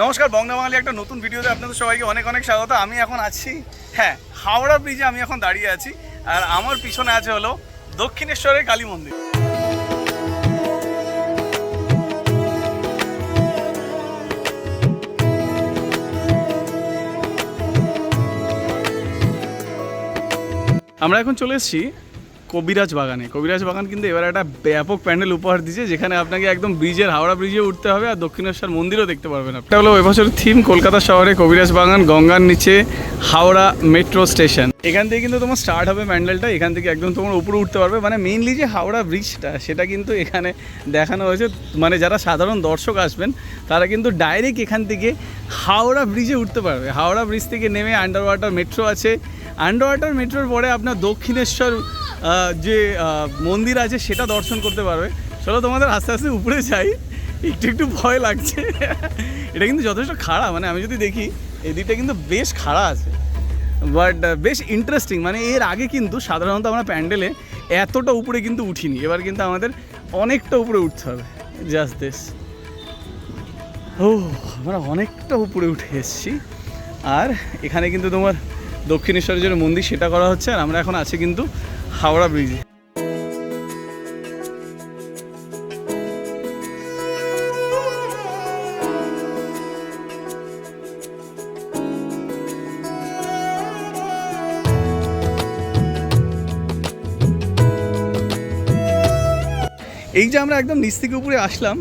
নমস্কার বংলা বাঙালি একটা নতুন ভিডিওতে আপনাদের সবাইকে অনেক অনেক স্বাগত। আমি এখন আছি হ্যাঁ হাওড়া ব্রিজে আমি এখন দাঁড়িয়ে আছি, আর আমার পিছনে আছে হলো দক্ষিণেশ্বরের কালী মন্দির। আমরা এখন চলে এসেছি কবিরাজ বাগানে। কবিরাজ বাগান কিন্তু এবার একটা ব্যাপক প্যান্ডেল উপহার দিয়েছে, যেখানে আপনাকে একদম ব্রিজের, হাওড়া ব্রিজে উঠতে হবে আর দক্ষিণেশ্বর মন্দিরও দেখতে পারবেন এটা হলো এবছরের থিম কলকাতা শহরে কবিরাজ বাগান, গঙ্গার নিচে হাওড়া মেট্রো স্টেশন এখান থেকে কিন্তু তোমার স্টার্ট হবে প্যান্ডেলটা, এখান থেকে একদম তোমার উপরে উঠতে পারবে। মানে মেইনলি যে হাওড়া ব্রিজটা সেটা কিন্তু এখানে দেখানো হয়েছে। মানে যারা সাধারণ দর্শক আসবেন, তারা কিন্তু ডাইরেক্ট এখান থেকে হাওড়া ব্রিজে উঠতে পারবে। হাওড়া ব্রিজ থেকে নেমে আন্ডার ওয়াটার মেট্রো আছে। আন্ডার ওয়াটার মেট্রোর পরে আপনার দক্ষিণেশ্বর যে মন্দির আছে সেটা দর্শন করতে পারবে। চলো তোমাদের আস্তে আস্তে উপরে যাই। একটু একটু ভয় লাগছে। এটা কিন্তু যথেষ্ট খাড়া মানে আমি যদি দেখি, এই দিকটা কিন্তু বেশ খাড়া আছে। বাট বেশ ইন্টারেস্টিং মানে এর আগে কিন্তু সাধারণত আমরা প্যান্ডেলে এতটা উপরে কিন্তু উঠিনি। এবার কিন্তু আমাদের অনেকটা উপরে উঠতে হবে। জাস্ট দিস ও আমরা অনেকটা উপরে উঠে এসেছি। আর এখানে কিন্তু তোমার দক্ষিণেশ্বরের যে মন্দির, সেটা করা হচ্ছে। আর আমরা এখন আছি কিন্তু হাওড়া ব্রিজ। এই যে আমরা একদম নিচ থেকে উপরে আসলাম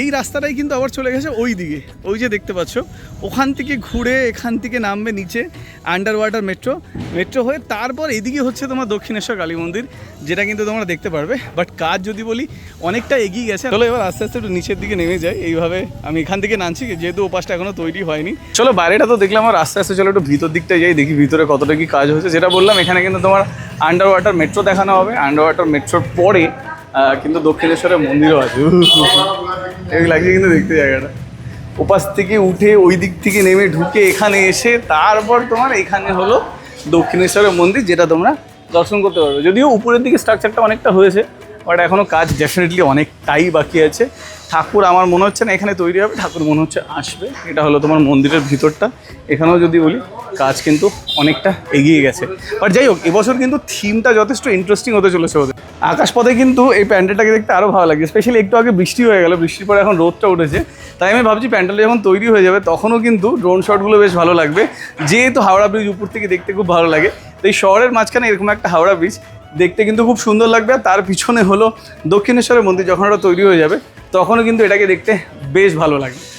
এই রাস্তাটাই কিন্তু আবার চলে গেছে ওই দিকে। ওই যে দেখতে পাচ্ছ, ওখান থেকে ঘুরে এখান থেকে নামবে নিচে আন্ডার ওয়াটার মেট্রো মেট্রো হয়ে তারপর এদিকে হচ্ছে তোমার দক্ষিণেশ্বর কালী মন্দির, যেটা কিন্তু তোমরা দেখতে পারবে। বাট কাজ যদি বলি, অনেকটা এগিয়ে গেছে। চলো এবার আস্তে আস্তে একটু নিচের দিকে নেমে যাই। এইভাবে আমি এখান থেকে নামছি, যেহেতু ওপাশটা এখনও তৈরি হয়নি। চলো বাইরেটা তো দেখলাম, আর আস্তে আস্তে চলো একটু ভিতর দিকটা যাই, দেখি ভিতরে কতটা কি কাজ হচ্ছে যেটা বললাম, এখানে কিন্তু তোমার আন্ডার ওয়াটার মেট্রো দেখানো হবে। আন্ডার ওয়াটার মেট্রোর পরে কিন্তু দক্ষিণেশ্বরের মন্দিরও আছে। লাগছে কিন্তু দেখতে জায়গাটা ওপাশ থেকে উঠে ওই দিক থেকে নেমে ঢুকে এখানে এসে তারপর তোমার এখানে হলো দক্ষিণেশ্বরের মন্দির, যেটা তোমরা দর্শন করতে পারবে। যদিও উপরের দিকে স্ট্রাকচারটা অনেকটা হয়েছে বাট এখনও কাজ ডেফিনেটলি অনেকটাই বাকি আছে। ঠাকুর আমার মনে হচ্ছে না এখানে তৈরি হবে, ঠাকুর মনে হচ্ছে আসবে। এটা হলো তোমার মন্দিরের ভিতরটা। এখানেও যদি বলি, কাজ কিন্তু অনেকটা এগিয়ে গেছে। বাট যাই হোক, এবছর কিন্তু থিমটা যথেষ্ট ইন্টারেস্টিং হতে চলেছে ওদের। আকাশপথে কিন্তু এই প্যান্ডেলটাকে দেখতে আরও ভালো লাগছে স্পেশালি একটু আগে বৃষ্টি হয়ে গেল, বৃষ্টির পরে এখন রোদটা উঠেছে। তাই আমি ভাবছি প্যান্ডেলটা যখন তৈরি হয়ে যাবে, তখনও কিন্তু ড্রোন শটগুলো বেশ ভালো লাগবে। যেহেতু হাওড়া ব্রিজ উপর থেকে দেখতে খুব ভালো লাগে, তো এই শহরের মাঝখানে এরকম একটা হাওড়া ব্রিজ দেখতে কিন্তু খুব সুন্দর লাগবে। তার পিছনে হলো দক্ষিণেশ্বরের মন্দির, যখন ওটা তৈরি হয়ে যাবে, তখনও কিন্তু এটাকে দেখতে বেশ ভালো লাগবে।